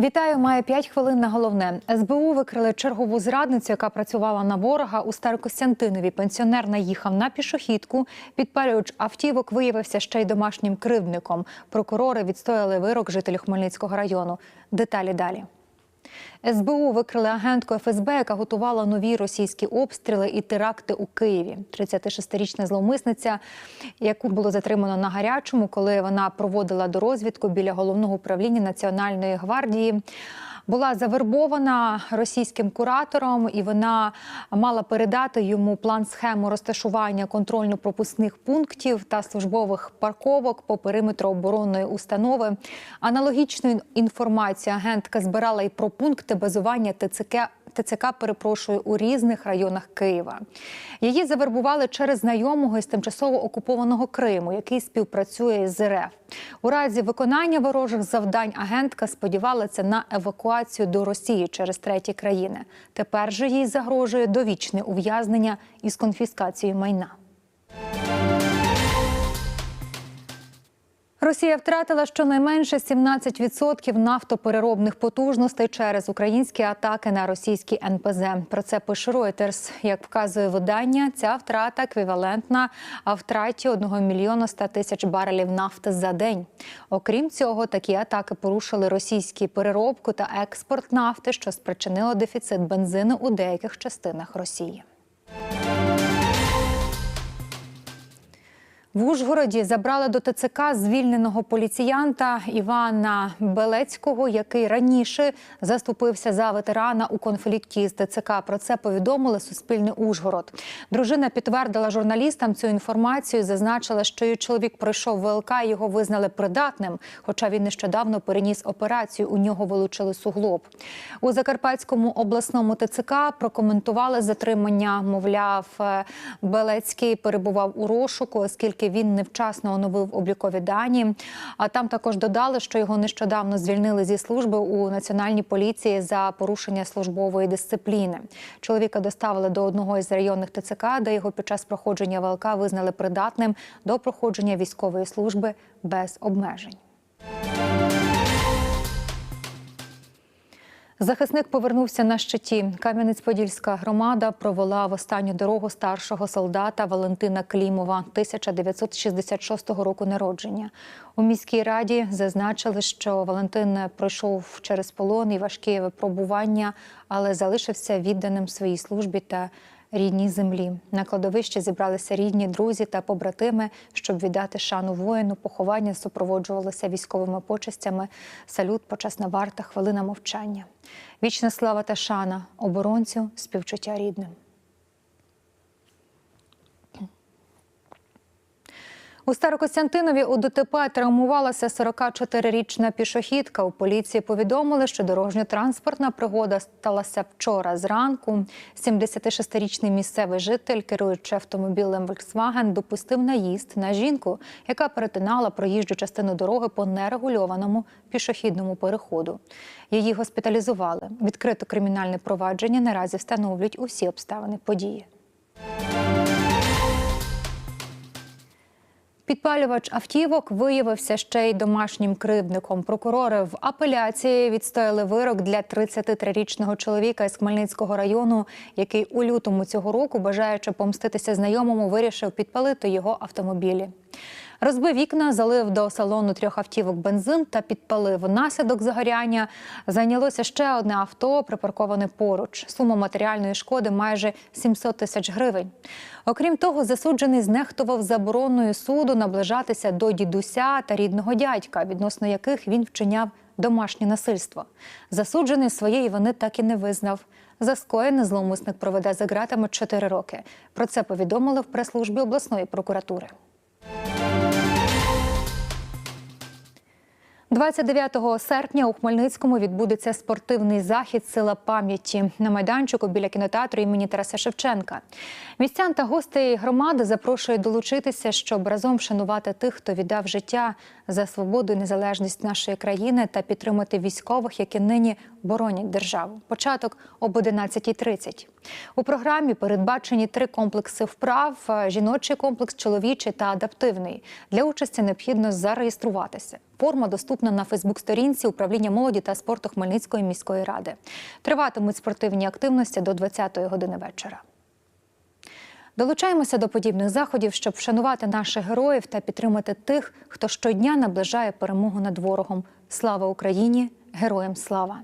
Вітаю, має 5 хвилин на головне. СБУ викрили чергову зрадницю, яка працювала на ворога у Старокостянтинові. Пенсіонер наїхав на пішохідку. Підпалювач автівок виявився ще й домашнім кривдником. Прокурори відстояли вирок жителю Хмельницького району. Деталі далі. СБУ викрили агентку ФСБ, яка готувала нові російські обстріли і теракти у Києві. 36-річна зловмисниця, яку було затримано на гарячому, коли вона проводила дорозвідку біля головного управління Національної гвардії. Була завербована російським куратором, і вона мала передати йому план схему розташування контрольно-пропускних пунктів та службових парковок по периметру оборонної установи. Аналогічну інформацію агентка збирала і про пункти базування ТЦК. ТЦК перепрошую у різних районах Києва. Її завербували через знайомого із тимчасово окупованого Криму, який співпрацює з РФ. У разі виконання ворожих завдань агентка сподівалася на евакуацію до Росії через треті країни. Тепер же їй загрожує довічне ув'язнення із конфіскацією майна. Росія втратила щонайменше 17% нафтопереробних потужностей через українські атаки на російські НПЗ. Про це пише Reuters. Як вказує видання, ця втрата еквівалентна втраті 1 мільйона 100 тисяч барелів нафти за день. Окрім цього, такі атаки порушили російські переробку та експорт нафти, що спричинило дефіцит бензину у деяких частинах Росії. В Ужгороді забрали до ТЦК звільненого поліціянта Івана Белецького, який раніше заступився за ветерана у конфлікті з ТЦК. Про це повідомили Суспільний Ужгород. Дружина підтвердила журналістам цю інформацію. Зазначила, що її чоловік пройшов ВЛК, і його визнали придатним. Хоча він нещодавно переніс операцію. У нього вилучили суглоб. У Закарпатському обласному ТЦК прокоментували затримання. Мовляв, е, Белецький перебував у розшуку, оскільки він невчасно оновив облікові дані. А там також додали, що його нещодавно звільнили зі служби у національній поліції за порушення службової дисципліни. Чоловіка доставили до одного із районних ТЦК, де його під час проходження ВЛК визнали придатним до проходження військової служби без обмежень. Захисник повернувся на щиті. Кам'янець-Подільська громада провела в останню дорогу старшого солдата Валентина Клімова 1966 року народження. У міській раді зазначили, що Валентин пройшов через полон і важкі випробування, але залишився відданим своїй службі та рідній землі. На кладовищі зібралися рідні, друзі та побратими, щоб віддати шану воїну. Поховання супроводжувалося військовими почестями. Салют, почесна варта, хвилина мовчання. Вічна слава та шана оборонцю, співчуття рідним. У Старокостянтинові у ДТП травмувалася 44-річна пішохідка. У поліції повідомили, що дорожньо-транспортна пригода сталася вчора зранку. 76-річний місцевий житель, керуючи автомобілем Volkswagen, допустив наїзд на жінку, яка перетинала проїжджу частину дороги по нерегульованому пішохідному переходу. Її госпіталізували. Відкрито кримінальне провадження наразі встановлюють усі обставини події. Підпалювач автівок виявився ще й домашнім кривдником. Прокурори в апеляції відстояли вирок для 33-річного чоловіка із Хмельницького району, який у лютому цього року, бажаючи помститися знайомому, вирішив підпалити його автомобілі. Розбив вікна, залив до салону трьох автівок бензин та підпалив. Внаслідок загоряння зайнялося ще одне авто, припарковане поруч. Сума матеріальної шкоди майже 700 тисяч гривень. Окрім того, засуджений знехтував забороною суду наближатися до дідуся та рідного дядька, відносно яких він вчиняв домашнє насильство. Засуджений своєї вини так і не визнав. За скоєне зловмисник проведе за ґратами 4 роки. Про це повідомили в прес-службі обласної прокуратури. 29 серпня у Хмельницькому відбудеться спортивний захід Сила пам'яті на майданчику біля кінотеатру імені Тараса Шевченка. Містян та гостей громади запрошують долучитися, щоб разом вшанувати тих, хто віддав життя за свободу і незалежність нашої країни та підтримати військових, які нині боронять державу. Початок об 11.30. У програмі передбачені три комплекси вправ: жіночий комплекс, чоловічий та адаптивний. Для участі необхідно зареєструватися. Форма доступна на Фейсбук-сторінці управління молоді та спорту Хмельницької міської ради. Триватимуть спортивні активності до 20-ї години вечора. Долучаємося до подібних заходів, щоб вшанувати наших героїв та підтримати тих, хто щодня наближає перемогу над ворогом. Слава Україні! Героям слава!